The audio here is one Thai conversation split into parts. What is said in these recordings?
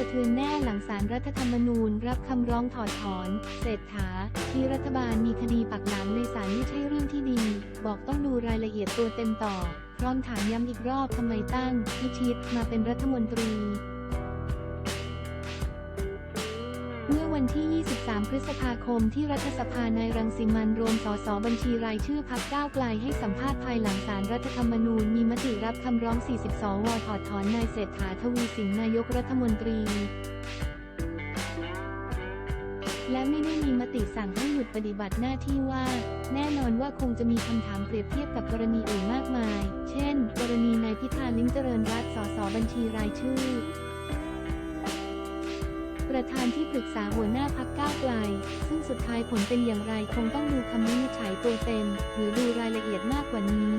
ะเทือนแน่หลังสารรัฐธรรมนูญ รับคำร้องถอดถอน เศรษฐา ที่รัฐบาลมีคดีปักหลังในศาลไม่ใช่เรื่องที่ดี บอกต้องดูรายละเอียดตัวเต็มต่อ พร้อมถามย้ำอีกรอบทำไมตั้งพิชิตมาเป็นรัฐมนตรี เมื่อวันที่ 23 พฤษภาคมที่รัฐสภานายรังสิมันรวมสสบัญชีรายชื่อพักก้าวไกลให้สัมภาษณ์ภายหลังสารรัฐธรรมนูญมีมติรับคำร้อง 40 สวถอดถอนนายเศรษฐาทวีสินนายกรัฐมนตรี และไม่ได้มีมติสั่งให้หยุดปฏิบัติหน้าที่ว่า แน่นอนว่าคงจะมีคำถามเปรียบเทียบกับกรณีอื่นมากมาย เช่น กรณีนายพิธาลิ้มเจริญรัตน์สสบัญชีรายชื่อ ประธานที่ปรึกษาหัวหน้าพักก้าวไกล ซึ่งสุดท้ายผลเป็นอย่างไรคงต้องดูคำวินิจฉัยตัวเต็ม หรือดูรายละเอียดมากกว่านี้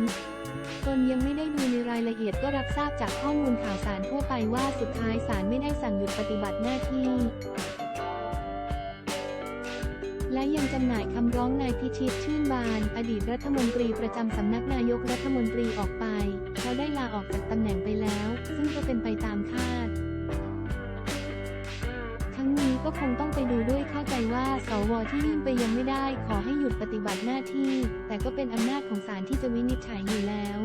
ตนยังไม่ได้ดูในรายละเอียดก็รับทราบจากข้อมูลข่าวสารทั่วไปว่าสุดท้ายศาลไม่ได้สั่งหยุดปฏิบัติหน้าที่ และยังจำหน่ายคำร้องนายพิชิตชื่นบาน อดีตรัฐมนตรีประจำสำนักนายกรัฐมนตรีออกไปเพราได้ลาออกจากตำแหน่งไปแล้ว ซึ่งก็เป็นไปตามคาด คงต้องไปดูด้วยเข้าใจว่า สวที่ยื่นไปยังไม่ได้ ขอให้หยุดปฏิบัติหน้าที่ แต่ก็เป็นอำนาจของศาลที่จะวินิจฉัยอยู่แล้ว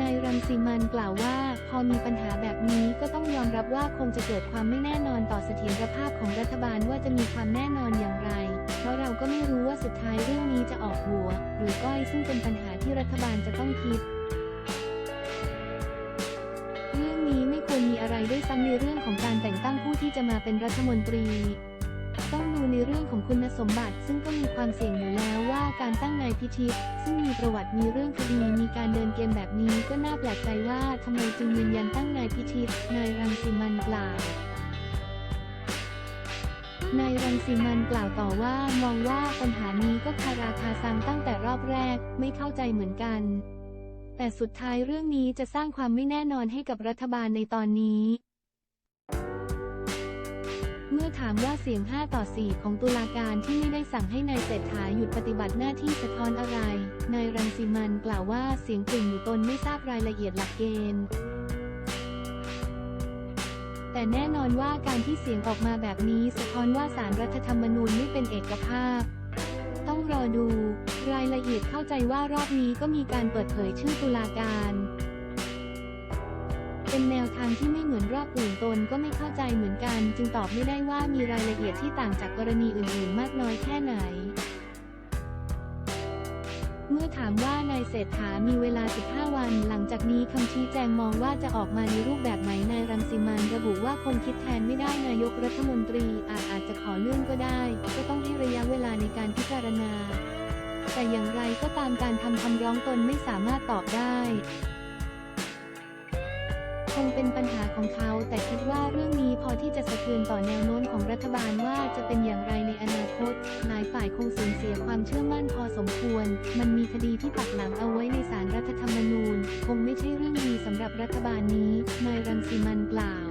นายรังสีมันกล่าวว่า พอมีปัญหาแบบนี้ก็ต้องยอมรับว่าคงจะเกิดความไม่แน่นอนต่อเสถียรภาพของรัฐบาลว่าจะมีความแน่นอนอย่างไร เพราะเราก็ไม่รู้ว่าสุดท้ายเรื่องนี้จะออกหัว หรือก้อยซึ่งเป็นปัญหาที่รัฐบาลจะต้องคิด มีอะไรด้วยซ้ำในเรื่องของการแต่งตั้งผู้ที่จะมาเป็นรัฐมนตรี ต้องดูในเรื่องของคุณสมบัติ ซึ่งก็มีความเสี่ยงอยู่แล้วว่าการตั้งนายพิชิต ซึ่งมีประวัติมีเรื่องคดีมีการเดินเกมแบบนี้ก็น่าแปลกใจว่าทำไมจึงยืนยันตั้งนายพิชิตนายรังสิมันกล่าวนายรังสิมันกล่าวต่อว่ามองว่าปัญหานี้ก็คาราคาซังตั้งแต่รอบแรกไม่เข้าใจเหมือนกัน แต่สุดท้ายเรื่องนี้จะสร้างความไม่แน่นอนให้กับรัฐบาลในตอนนี้ เมื่อถามว่าเสียง 5 ต่อ 4 ของตุลาการที่ไม่ได้สั่งให้นายเศรษฐาหยุดปฏิบัติหน้าที่สะท้อนอะไร นายรังสิมันกล่าวว่าเสียงกลุ่มอยู่ตนไม่ทราบรายละเอียดหลักเกณฑ์แต่แน่นอนว่าการที่เสียงออกมาแบบนี้สะท้อนว่าสารรัฐธรรมนูญไม่เป็นเอกภาพ ต้องรอดู รายละเอียดเข้าใจว่ารอบนี้ก็มีการเปิดเผยชื่อตุลาการ เป็นแนวทางที่ไม่เหมือนรอบอื่นตนก็ไม่เข้าใจเหมือนกัน จึงตอบไม่ได้ว่ามีรายละเอียดที่ต่างจากกรณีอื่นๆ มากน้อยแค่ไหน เมื่อถามว่านายเศรษฐามีเวลา 15 วัน หลังจากนี้คำชี้แจงมองว่าจะออกมาในรูปแบบไหน นายรังสิมันระบุว่าคงคิดแทนไม่ได้นายกรัฐมนตรีอาจอาจจะขอเลื่อนก็ได้ ก็ต้องให้ระยะเวลาในการพิจารณา แต่อย่างไรก็ตามการทำคำร้องตนไม่สามารถตอบได้คงเป็นปัญหาของเขาแต่คิดว่าเรื่องนี้พอที่จะสะเทือนต่อแนวโน้มของรัฐบาลว่าจะเป็นอย่างไรในอนาคต คงสูญเสียความเชื่อมั่นพอสมควร มันมีคดีที่ปักหลังเอาไว้ในสารรัฐธรรมนูญ คงไม่ใช่เรื่องดีสำหรับรัฐบาลนี้นายรังสิมันกล่าว